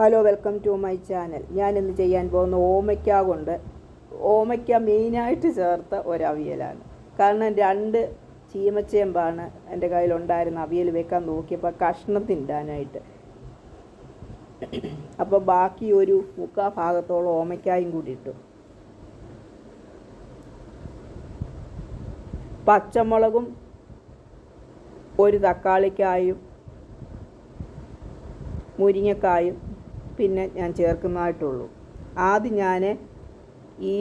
Hello welcome to my channel ഞാൻ ഇന്ന് ചെയ്യാൻ പോകുന്ന ഓമയ്ക്ക കൊണ്ട് ഓമയ്ക്ക മെയിനായിട്ട് ചേർത്ത ഒരവിയലാണ് കാരണം രണ്ട് ചീമച്ചേമ്പാണ് എന്റെ കയ്യിലുണ്ടായിരുന്ന അവിയൽ വെക്കാൻ നോക്കിയപ്പോൾ കഷ്ണം തിന്നാനായിട്ട്. അപ്പോൾ ബാക്കി ഒരു മുക്കാ ഭാഗത്തോളം ഓമയ്ക്കായും കൂടി ഇട്ടു. പച്ചമുളകും ഒരു തക്കാളിക്കായും മുരിങ്ങക്കായും പിന്നെ ഞാൻ ചേർക്കുന്നതായിട്ടുള്ളൂ. ആദ്യം ഞാൻ ഈ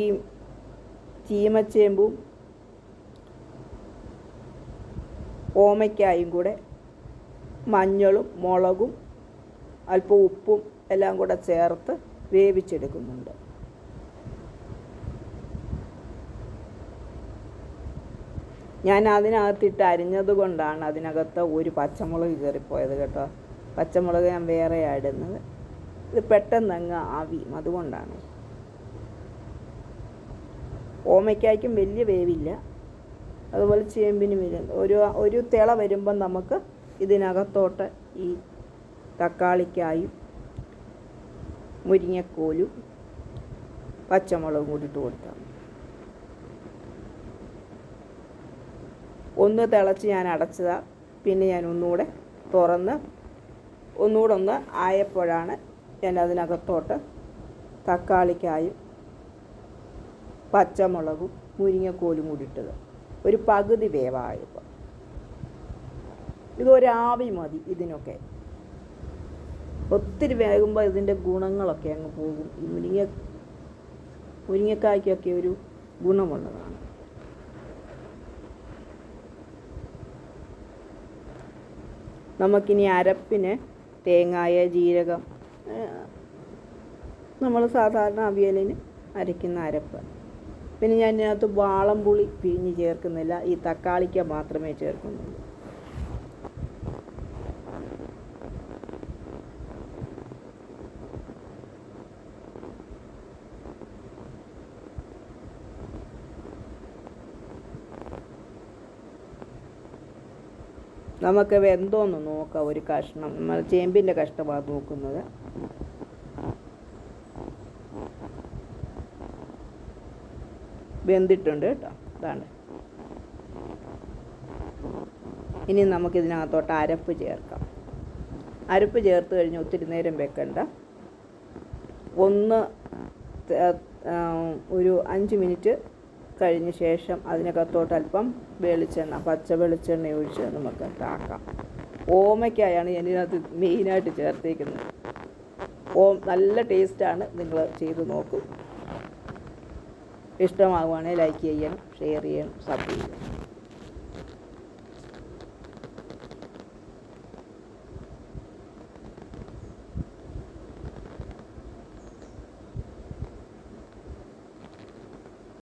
ചീമച്ചേമ്പും ഓമയ്ക്കായും കൂടെ മഞ്ഞളും മുളകും അല്പം ഉപ്പും എല്ലാം കൂടെ ചേർത്ത് വേവിച്ചെടുക്കുന്നുണ്ട്. ഞാൻ അതിനകത്തിട്ട് അരിഞ്ഞത് കൊണ്ടാണ് അതിനകത്ത് ഒരു പച്ചമുളക് കയറിപ്പോയത് കേട്ടോ. പച്ചമുളക് ഞാൻ വേറെ ഇടുന്നത്. ഇത് പെട്ടെന്ന് അങ്ങ് ആവിയും അതുകൊണ്ടാണ്. ഓമയ്ക്കായ്ക്കും വലിയ വേവില്ല. അതുപോലെ ചേമ്പിനും വരും. ഒരു ഒരു തിള വരുമ്പം നമുക്ക് ഇതിനകത്തോട്ട് ഈ തക്കാളിക്കായും മുരിങ്ങക്കോലും പച്ചമുളകും കൂടി ഇട്ട് കൊടുത്താൽ ഒന്ന് തിളച്ച് ഞാൻ അടച്ചതാണ് പിന്നെ ഞാൻ ഒന്നുകൂടെ തുറന്ന് ഒന്നുകൂടെ ഒന്ന് ആയപ്പോഴാണ് ഞാൻ അതിനകത്തോട്ട് തക്കാളിക്കായും പച്ചമുളകും മുരിങ്ങക്കോലും കൂടി ഇട്ടത്. ഒരു പകുതി വേവായപ്പോൾ. ഇതൊരാവി മതി ഇതിനൊക്കെ. ഒത്തിരി വേകുമ്പോൾ ഇതിന്റെ ഗുണങ്ങളൊക്കെ അങ്ങ് പോകും. ഈ മുരിങ്ങ മുരിങ്ങക്കായ്ക്കൊക്കെ ഒരു ഗുണമുള്ളതാണ്. നമുക്കിനി അരപ്പിന് തേങ്ങായ ജീരകം നമ്മൾ സാധാരണ അവിയലിന് അരയ്ക്കുന്ന അരപ്പ്. പിന്നെ ഞാൻ ഇതിനകത്ത് വാളംപുളി പിഴിഞ്ഞ് ചേർക്കുന്നില്ല. ഈ തക്കാളിക്ക മാത്രമേ ചേർക്കുന്നുള്ളൂ. നമുക്ക് എന്തോന്ന് നോക്കാം ഒരു കഷ്ണം. നമ്മൾ ചേമ്പിന്റെ കഷ്ണമാണ് നോക്കുന്നത്. വെന്തിട്ടുണ്ട് കേട്ടോ. അതാണ് ഇനി നമുക്കിതിനകത്തോട്ട് അരപ്പ് ചേർക്കാം. അരപ്പ് ചേർത്ത് കഴിഞ്ഞ് ഒത്തിരി നേരം വെക്കണ്ട. ഒന്ന് ഒരു അഞ്ച് മിനിറ്റ് കഴിഞ്ഞ ശേഷം അതിനകത്തോട്ട് അല്പം വെളിച്ചെണ്ണ പച്ച വെളിച്ചെണ്ണ ഒഴിച്ച് നമുക്ക് ഇതാക്കാം ഓമയ്ക്കായാണ് ഞാനിതിനകത്ത് മെയിനായിട്ട് ചേർത്തേക്കുന്നത്. ഓം നല്ല ടേസ്റ്റാണ് നിങ്ങൾ ചെയ്ത് നോക്കൂ. ഇഷ്ടമാകുവാണെങ്കിൽ ലൈക്ക് ചെയ്യണം ഷെയർ ചെയ്യണം സബ്സ്ക്രൈബ് ചെയ്യണം.